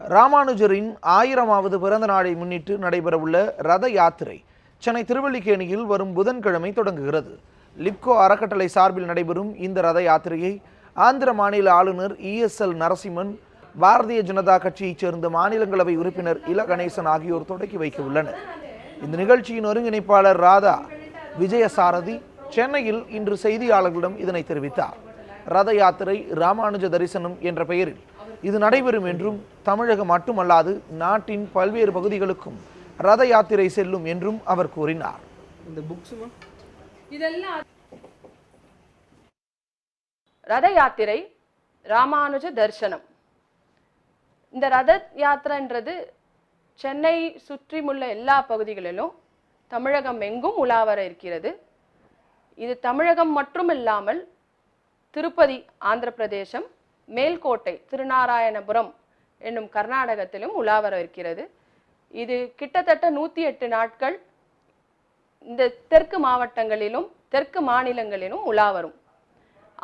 ராமானுஜரின் ஆயிரமாவது பிறந்த நாளை முன்னிட்டு நடைபெறவுள்ள ரத யாத்திரை சென்னை திருவல்லிக்கேணியில் வரும் புதன்கிழமை தொடங்குகிறது. லிப்கோ அறக்கட்டளை சார்பில் நடைபெறும் இந்த ரத யாத்திரையை ஆந்திர மாநில ஆளுநர் இஎஸ்எல் நரசிம்மன் பாரதிய ஜனதா கட்சியைச் சேர்ந்த மாநிலங்களவை உறுப்பினர் இல. கணேசன் ஆகியோர் தொடக்கி வைக்க உள்ளனர் இந்த நிகழ்ச்சியின் ஒருங்கிணைப்பாளர் ராதா விஜயசாரதி சென்னையில் இன்று செய்தியாளர்களிடம் இதனை தெரிவித்தார். ரத யாத்திரை ராமானுஜ தரிசனம் என்ற பெயரில். இது நடைபெறும் என்றும் தமிழகம் மட்டுமல்லாது நாட்டின் பல்வேறு பகுதிகளுக்கும் ரத யாத்திரை செல்லும் என்றும் அவர் கூறினார். இந்த இதெல்லாம் ரத யாத்திரை ராமானுஜ தரிசனம். இந்த ரத யாத்திரைன்றது சென்னை சுற்றியுள்ள எல்லா பகுதிகளிலும் தமிழகம் எங்கும் உலா வர இருக்கிறது. இது தமிழகம் மட்டுமில்லாமல் திருப்பதி ஆந்திர பிரதேசம் மேல்கோட்டை திருநாராயணபுரம் என்னும் கர்நாடகத்திலும் உலாவர இருக்கிறது. இது கிட்டத்தட்ட நூற்றி எட்டு நாட்கள் இந்த தெற்கு மாவட்டங்களிலும் தெற்கு மாநிலங்களிலும் உலா வரும்.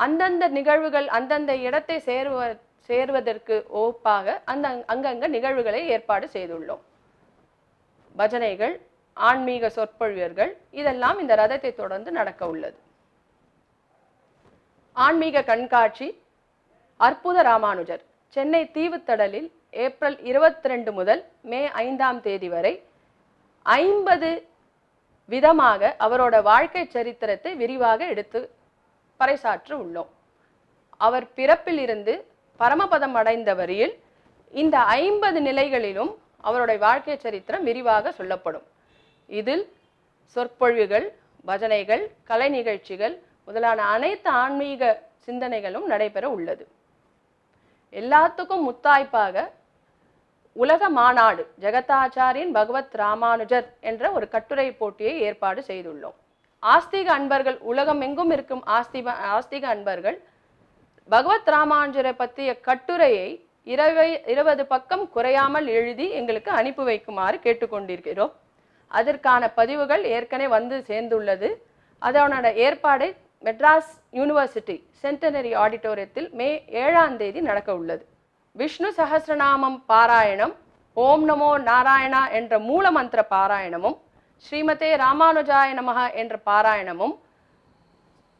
அந்தந்த நிகழ்வுகள் அந்தந்த இடத்தை சேருவ சேர்வதற்கு ஒப்பாக அந்த அங்கங்க நிகழ்வுகளை ஏற்பாடு செய்துள்ளோம். பஜனைகள் ஆன்மீக சொற்பொழிவர்கள் இதெல்லாம் இந்த ரதத்தை தொடர்ந்து நடக்க உள்ளது. ஆன்மீக கண்காட்சி அற்புத ராமானுஜர். சென்னை தீவுத்தடலில் ஏப்ரல் இருபத்தி ரெண்டு முதல் மே ஐந்தாம் தேதி வரை ஐம்பது விதமாக அவரோட வாழ்க்கை சரித்திரத்தை விரிவாக எடுத்து பறைசாற்ற உள்ளோம். அவர் பிறப்பிலிருந்து பரமபதம் அடைந்த வரியில் இந்த ஐம்பது நிலைகளிலும் அவருடைய வாழ்க்கை சரித்திரம் விரிவாக சொல்லப்படும். இதில் சொற்பொழிவுகள் பஜனைகள் கலை நிகழ்ச்சிகள் முதலான அனைத்து ஆன்மீக சிந்தனைகளும் நடைபெற உள்ளது. எல்லாத்துக்கும் முத்தாய்ப்பாக உலக மாநாடு ஜெகதாச்சாரியன் பகவத் ராமானுஜர் என்ற ஒரு கட்டுரை போட்டியை ஏற்பாடு செய்துள்ளோம். ஆஸ்திக அன்பர்கள் உலகம் எங்கும் இருக்கும் ஆஸ்திக ஆஸ்திக அன்பர்கள் பகவத் ராமானுஜரை பற்றிய கட்டுரையை இருவை இருபது பக்கம் குறையாமல் எழுதி எங்களுக்கு அனுப்பி வைக்குமாறு கேட்டுக்கொண்டிருக்கிறோம். அதற்கான பதிவுகள் ஏற்கனவே வந்து சேர்ந்துள்ளது. அதனோட ஏற்பாடு மெட்ராஸ் யூனிவர்சிட்டி சென்டனரி ஆடிட்டோரியத்தில் மே ஏழாம் தேதி நடக்க உள்ளது. விஷ்ணு சஹஸ்ரநாமம் பாராயணம் ஓம் நமோ நாராயணா என்ற மூல மந்திர பாராயணமும் ஸ்ரீமதே ராமானுஜாய நமக என்ற பாராயணமும்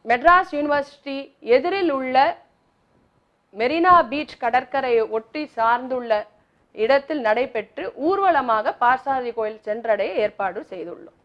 மெட்ராஸ் யூனிவர்சிட்டி எதிரில் உள்ள மெரினா பீச் கடற்கரையை ஒட்டி சார்ந்துள்ள இடத்தில் நடைபெற்று ஊர்வலமாக பார்சாதி கோயில் சென்றடைய ஏற்பாடு செய்துள்ளோம்.